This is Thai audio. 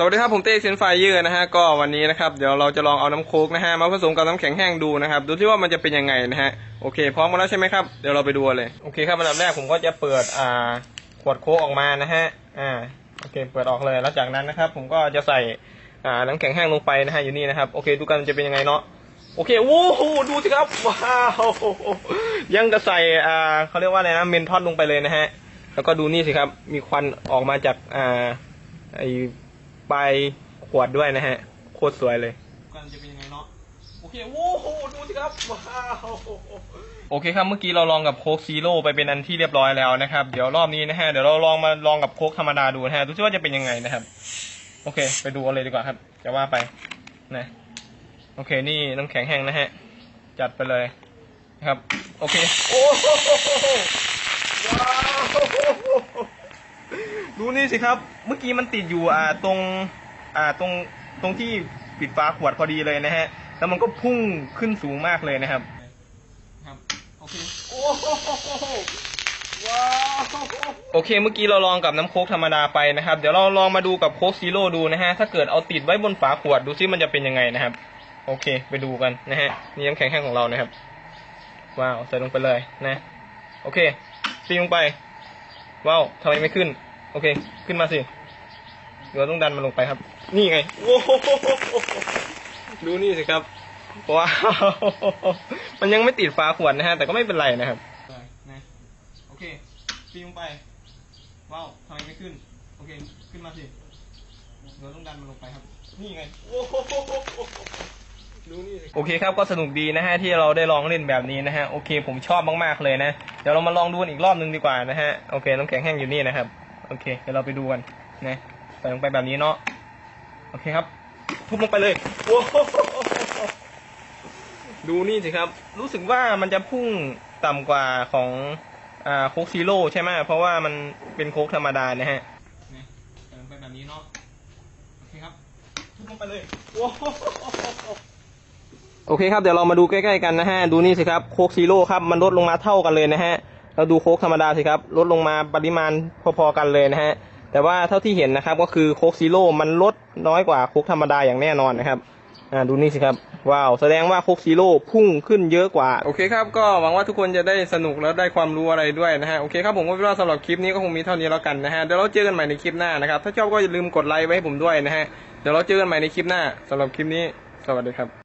สวัสดีครับผมเต้เซนไฟเยอร์นะฮะก็วันนี้นะครับเดี๋ยวเราจะลองเอาน้ำโค้กนะฮะมาผสมกับน้ำแข็งแห้งดูนะครับดูที่ว่ามันจะเป็นยังไงนะฮะโอเคพร้อมกันแล้วใช่ไหมครับเดี๋ยวเราไปดูเลยโอเคครับอันดับแรกผมก็จะเปิดอ่าขวดโค้กออกมานะฮะอ่าโอเคเปิดออกเลยแล้วจากนั้นนะครับผมก็จะใส่อ่าน้ำแข็งแห้งลงไปนะฮะอยู่นี่นะครับโอเคดูกันจะเป็นยังไงเนาะโอเคโอ้โหดูสิครับว้าวยังจะใส่อ่าเขาเรียกว่าอะไรนะเมนทอดลงไปเลยนะฮะแล้วก็ดูนี่สิครับมีควันออกมาจากอ่าไอ ปลายขวดด้วยนะฮะ โคตรสวยเลย กันจะเป็นยังไงเนาะโอเคโอ้โหดูสิครับว้าวโอเคครับเมื่อกี้เราลองกับโค้กซีโร่ไปเป็นอันที่เรียบร้อยแล้วนะครับ เดี๋ยวรอบนี้นะฮะเดี๋ยวเราลองมาลองกับโค้กธรรมดาดูนะฮะดูซิว่าจะเป็นยังไงนะครับ โอเค ไปดูกันเลยดีกว่าครับ จะว่าไปนะโอเคนี่น้ำแข็งแห้งนะฮะ จัดไปเลยนะครับ โอเค โอ้โหว้าว ดูนี่สิครับ เมื่อกี้มันติดอยู่อ่าตรงอ่าตรงตรงที่ปิดฝาขวดพอดีเลยนะฮะ แล้วมันก็พุ่งขึ้นสูงมากเลยนะครับ ครับ โอเค โอ้โหว้าวโอเค เมื่อกี้เราลองกับน้ำโค้กธรรมดาไปนะครับ เดี๋ยวเราลองมาดูกับโค้กซีโร่ดูนะฮะ ถ้าเกิดเอาติดไว้บนฝาขวดดูซิมันจะเป็นยังไงนะครับ โอเค ไปดูกันนะฮะ นี่น้ำแข็งแห้งของเรานะครับ ว้าว ใส่ลงไปเลยนะ โอเคตีลงไป ว้าวทำไมไม่ขึ้น โอเค ขึ้นมาสิเราต้องดันมันลงไปครับ นี่ไงโอ้โหดูนี่สิครับว้าวมันยังไม่ติดฝาขวดนะฮะ แต่ก็ไม่เป็นไรนะครับนะโอเคตีลงไปว้าวทำไมไม่ขึ้น โอเค ขึ้นมาสิเราต้องดันมันลงไปครับ นี่ไงโอ้ โอเคครับก็สนุกดีนะฮะที่เราได้ลองเล่นแบบนี้นะฮะโอเคผมชอบมากๆเลยนะเดี๋ยวเรามาลองดูกันอีกรอบนึงดีกว่านะฮะโอเคน้ำแข็งแห้งอยู่นี่นะครับโอเคเดี๋ยวเราไปดูกันนะใส่ลงไปแบบนี้เนาะโอเคครับ ทุบลงไปเลยโอ้ดูนี่สิครับ รู้สึกว่ามันจะพุ่งต่ำกว่าของอ่าโค้กซีโร่ใช่ไหมเพราะว่ามันเป็นโค้กธรรมดานะฮะใส่ลงไปแบบนี้เนาะโอเคครับทุบลงไปเลยโอ้ โอเคครับเดี๋ยวเรามาดูใกล้ๆกันนะฮะดูนี่สิครับโค้กซีโร่ครับมันลดลงมาเท่ากันเลยนะฮะเราดูโค้กธรรมดาสิครับลดลงมาปริมาณพอๆกันเลยนะฮะแต่ว่าเท่าที่เห็นนะครับก็คือโค้กซีโร่มันลดน้อยกว่าโค้กธรรมดาอย่างแน่นอนนะครับอ่าดูนี่สิครับว้าวแสดงว่าโค้กซีโร่พุ่งขึ้นเยอะกว่าโอเคครับก็หวังว่าทุกคนจะได้สนุกแล้วได้ความรู้อะไรด้วยนะฮะโอเคครับผมก็คิดว่าสำหรับคลิปนี้ก็คงมีเท่านี้แล้วกันนะฮะเดี๋ยวเราเจอกันใหม่ในคลิปหน้านะครับถ้าชอบก็อย่าลืมกดไลค์ไว้ให้ผมด้วยนะฮะเดี๋ยวเราเจอกันใหม่ในคลิปหน้าสำหรับคลิปนี้ สวัสดีครับ